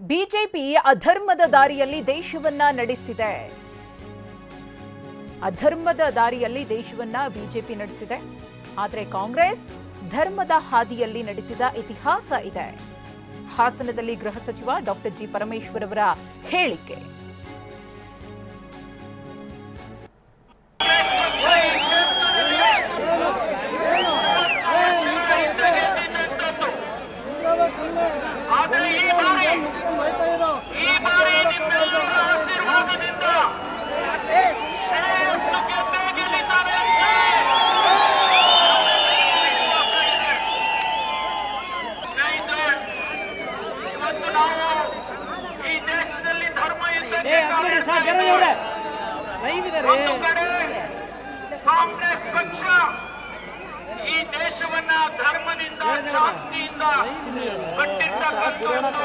BJP ಅಧರ್ಮದ ದಾರಿಯಲ್ಲಿ ದೇಶವನ್ನ ನಡೆಸಿದೆ. ಅಧರ್ಮದ ದಾರಿಯಲ್ಲಿ ದೇಶವನ್ನ ಬಿಜೆಪಿ ನಡೆಸಿದೆ. ಆದರೆ ಕಾಂಗ್ರೆಸ್ ಧರ್ಮದ ಹಾದಿಯಲ್ಲಿ ನಡೆಸಿದ ಇತಿಹಾಸ ಇದೆ. ಹಾಸನದಲ್ಲಿ ಗೃಹ ಸಚಿವ ಡಾಕ್ಟರ್ ಜಿ ಪರಮೇಶ್ವರ್ ಅವರ ಹೇಳಿಕೆ. ಆದರೆ ಈ ದೇಶದಲ್ಲಿ ಧರ್ಮ ಒಂದು ಕಡೆ ಕಾಂಗ್ರೆಸ್ ಪಕ್ಷ ಈ ದೇಶವನ್ನ ಧರ್ಮದಿಂದ ಶಾಂತಿಯಿಂದ ಕಟ್ಟಿರ್ತಕ್ಕಂಥ